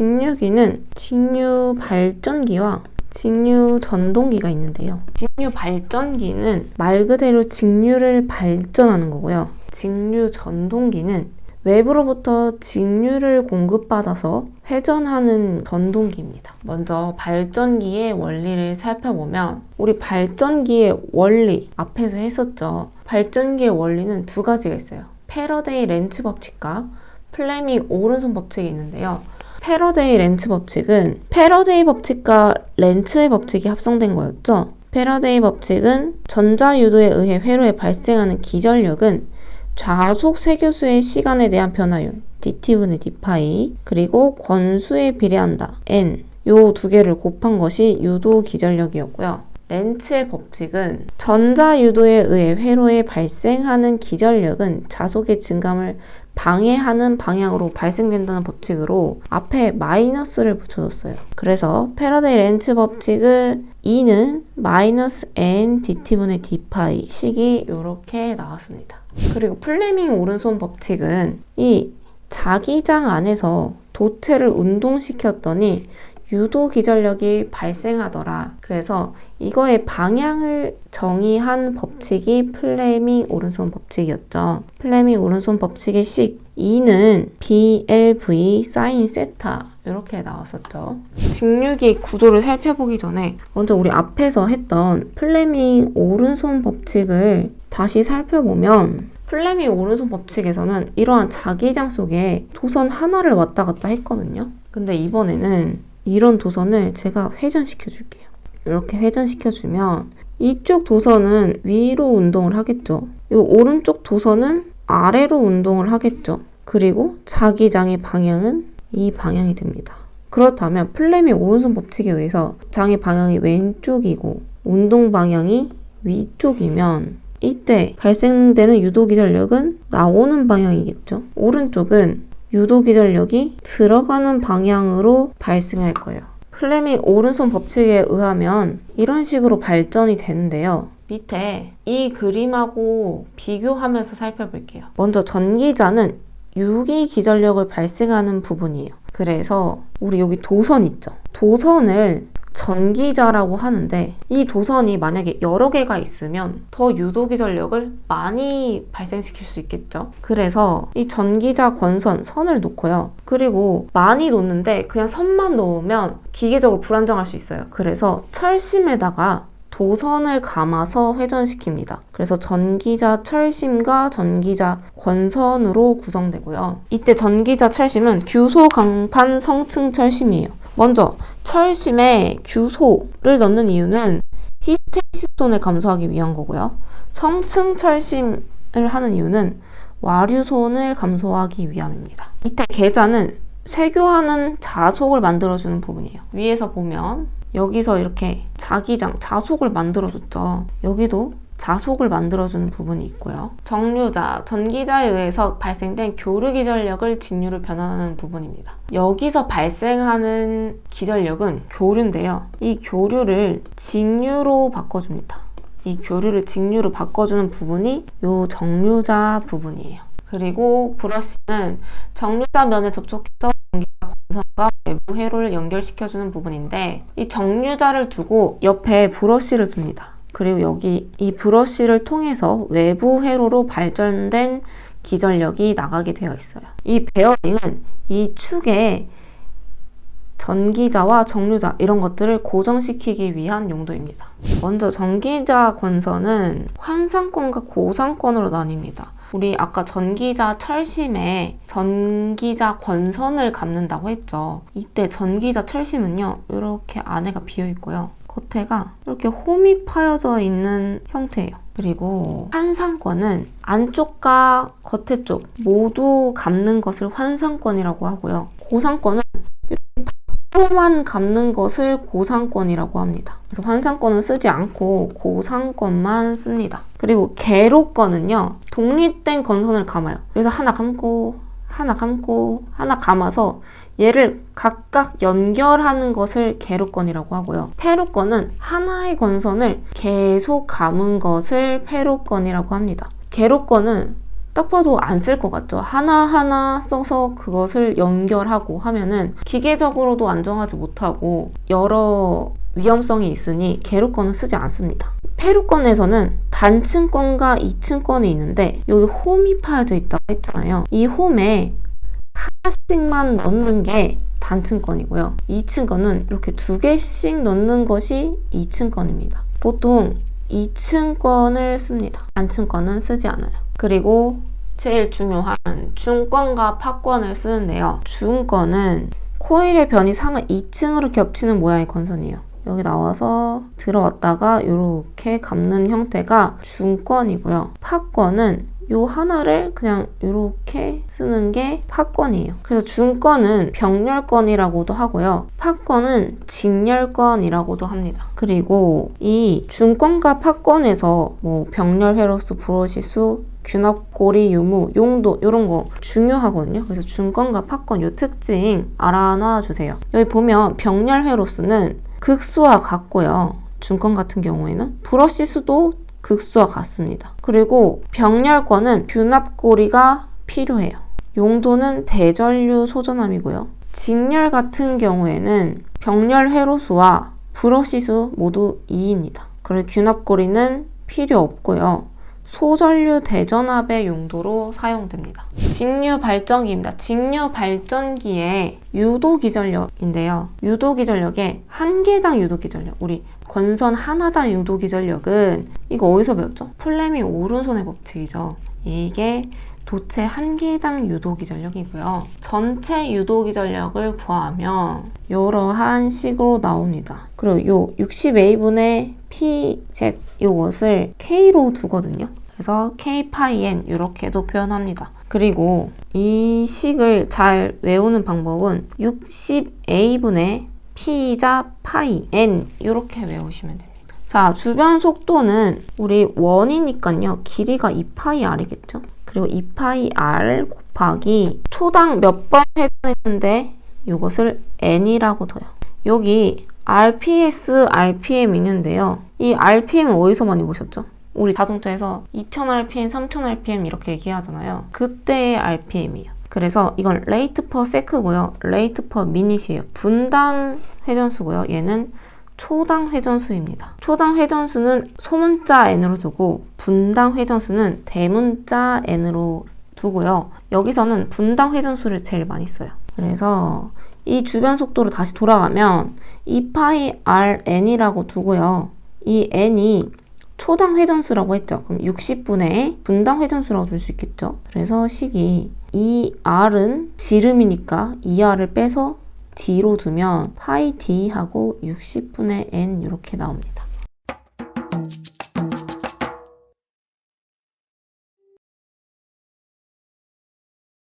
직류기는 직류 발전기와 직류 전동기가 있는데요. 직류 발전기는 말 그대로 직류를 발전하는 거고요. 직류 전동기는 외부로부터 직류를 공급받아서 회전하는 전동기입니다. 먼저 발전기의 원리를 살펴보면 우리 발전기의 원리 앞에서 했었죠. 발전기의 원리는 두 가지가 있어요. 패러데이 렌츠 법칙과 플레밍 오른손 법칙이 있는데요. 패러데이 렌츠 법칙은 패러데이 법칙과 렌츠의 법칙이 합성된 거였죠. 패러데이 법칙은 전자유도에 의해 회로에 발생하는 기전력은 좌속 세교수의 시간에 대한 변화율 dt분의 d파이 그리고 권수에 비례한다 n 요 두 개를 곱한 것이 유도 기전력이었고요. 렌츠의 법칙은 전자유도에 의해 회로에 발생하는 기전력은 자속의 증감을 방해하는 방향으로 발생된다는 법칙으로 앞에 마이너스를 붙여줬어요. 그래서 패러데이 렌츠 법칙은 E는 마이너스 n dt분의 d파이 식이 이렇게 나왔습니다. 그리고 플레밍 오른손 법칙은 이 자기장 안에서 도체를 운동시켰더니 유도 기전력이 발생하더라. 그래서 이거의 방향을 정의한 법칙이 플레밍 오른손 법칙이었죠. 플레밍 오른손 법칙의 식 E는 BLV 사인 세타 이렇게 나왔었죠. 직류기 구조를 살펴보기 전에 먼저 우리 앞에서 했던 플레밍 오른손 법칙을 다시 살펴보면 플레밍 오른손 법칙에서는 이러한 자기장 속에 도선 하나를 왔다 갔다 했거든요. 근데 이번에는 이런 도선을 제가 회전시켜 줄게요. 이렇게 회전시켜 주면 이쪽 도선은 위로 운동을 하겠죠. 이 오른쪽 도선은 아래로 운동을 하겠죠. 그리고 자기장의 방향은 이 방향이 됩니다. 그렇다면 플레밍 오른손 법칙에 의해서 장의 방향이 왼쪽이고 운동 방향이 위쪽이면 이때 발생되는 유도 기 전력은 나오는 방향이겠죠. 오른쪽은 유도 기전력이 들어가는 방향으로 발생할 거예요. 플레밍 오른손 법칙에 의하면 이런 식으로 발전이 되는데요. 밑에 이 그림하고 비교하면서 살펴볼게요. 먼저 전기자는 유기 기전력을 발생하는 부분이에요. 그래서 우리 여기 도선 있죠. 도선을 전기자라고 하는데 이 도선이 만약에 여러 개가 있으면 더 유도기 전력을 많이 발생시킬 수 있겠죠. 그래서 이 전기자 권선 선을 놓고요. 그리고 많이 놓는데 그냥 선만 놓으면 기계적으로 불안정할 수 있어요. 그래서 철심에다가 도선을 감아서 회전시킵니다. 그래서 전기자 철심과 전기자 권선으로 구성되고요. 이때 전기자 철심은 규소 강판 성층 철심이에요. 먼저 철심에 규소를 넣는 이유는 히스테시스톤을 감소하기 위한 거고요. 성층 철심을 하는 이유는 와류손을 감소하기 위함입니다. 이때 계자는 쇄교하는 자속을 만들어주는 부분이에요. 위에서 보면 여기서 이렇게 자기장, 자속을 만들어줬죠. 여기도 자속을 만들어주는 부분이 있고요. 정류자, 전기자에 의해서 발생된 교류 기 전력을 직류로 변환하는 부분입니다. 여기서 발생하는 기전력은 교류인데요. 이 교류를 직류로 바꿔줍니다. 이 교류를 직류로 바꿔주는 부분이 이 정류자 부분이에요. 그리고 브러쉬는 정류자 면에 접촉해서 전기가 건선과 외부 회로를 연결시켜주는 부분인데 이 정류자를 두고 옆에 브러쉬를 둡니다. 그리고 여기 이 브러쉬를 통해서 외부 회로로 발전된 기전력이 나가게 되어 있어요. 이 베어링은 이 축에 전기자와 정류자 이런 것들을 고정시키기 위한 용도입니다. 먼저 전기자 권선은 환상권과 고상권으로 나뉩니다. 우리 아까 전기자 철심에 전기자 권선을 감는다고 했죠. 이때 전기자 철심은요, 이렇게 안에가 비어 있고요. 겉에가 이렇게 홈이 파여져 있는 형태예요. 그리고 환상권은 안쪽과 겉에 쪽 모두 감는 것을 환상권이라고 하고요. 고상권은 밖으로만 감는 것을 고상권이라고 합니다. 그래서 환상권은 쓰지 않고 고상권만 씁니다. 그리고 개로권은요. 독립된 건선을 감아요. 그래서 하나 감고 하나 감고 하나 감아서 얘를 각각 연결하는 것을 개로권이라고 하고요. 페로권은 하나의 권선을 계속 감은 것을 페로권이라고 합니다. 개로권은 딱 봐도 안 쓸 것 같죠. 하나하나 써서 그것을 연결하고 하면은 기계적으로도 안정하지 못하고 여러 위험성이 있으니 계루권은 쓰지 않습니다. 페루권에서는 단층권과 이층권이 있는데 여기 홈이 파여져 있다고 했잖아요. 이 홈에 하나씩만 넣는 게 단층권이고요. 2층권은 이렇게 두 개씩 넣는 것이 2층권입니다. 보통 2층권을 씁니다. 단층권은 쓰지 않아요. 그리고 제일 중요한 중권과 파권을 쓰는데요. 중권은 코일의 변이 상을 2층으로 겹치는 모양의 건선이에요. 여기 나와서 들어왔다가 이렇게 감는 형태가 중권이고요. 파권은 요 하나를 그냥 이렇게 쓰는 게 파권이에요. 그래서 중권은 병렬권이라고도 하고요. 파권은 직렬권이라고도 합니다. 그리고 이 중권과 파권에서 뭐 병렬 헤로스 브로시수 균합 고리 유무 용도 이런 거 중요하거든요. 그래서 중권과 파권 요 특징 알아놔 주세요. 여기 보면 병렬 헤로스는 극수와 같고요. 중권 같은 경우에는 브러시 수도 극수와 같습니다. 그리고 병렬권은 균합고리가 필요해요. 용도는 대전류 소전함이고요. 직렬 같은 경우에는 병렬 회로수와 브러시수 모두 2입니다. 그리고 균합고리는 필요 없고요. 소전류 대전압의 용도로 사용됩니다. 직류 발전기입니다. 직류 발전기의 유도 기전력인데요. 유도 기전력의 한 개당 유도 기전력. 우리 권선 하나당 유도 기전력은 이거 어디서 배웠죠? 플레밍 오른손의 법칙이죠. 이게 도체 한 개당 유도 기전력이고요. 전체 유도 기전력을 구하면 이러한 식으로 나옵니다. 그리고 요 60A분의 PZ 이것을 K로 두거든요. 그래서 K 파이 N 이렇게도 표현합니다. 그리고 이 식을 잘 외우는 방법은 60A분의 P자 파이 N 이렇게 외우시면 됩니다. 자, 주변 속도는 우리 원이니까요. 길이가 2파이 R이겠죠? 그리고 2파이 R 곱하기 초당 몇 번 회전했는데 이것을 N이라고 둬요. 여기 RPS, RPM 있는데요. 이 RPM은 어디서 많이 보셨죠? 우리 자동차에서 2000rpm, 3000rpm 이렇게 얘기하잖아요. 그때의 RPM이에요. 그래서 이건 레이트 퍼 세크고요. 레이트 퍼 미닛이에요. 분당 회전수고요. 얘는 초당 회전수입니다. 초당 회전수는 소문자 n으로 두고 분당 회전수는 대문자 n으로 두고요. 여기서는 분당 회전수를 제일 많이 써요. 그래서 이 주변 속도로 다시 돌아가면 2파이 rn이라고 두고요. 이 n이 초당 회전수라고 했죠. 그럼 60분의 분당 회전수라고 줄수 있겠죠. 그래서 식이 이 r은 지름이니까 이 r을 빼서 d로 두면 파이 d하고 60분의 n 이렇게 나옵니다.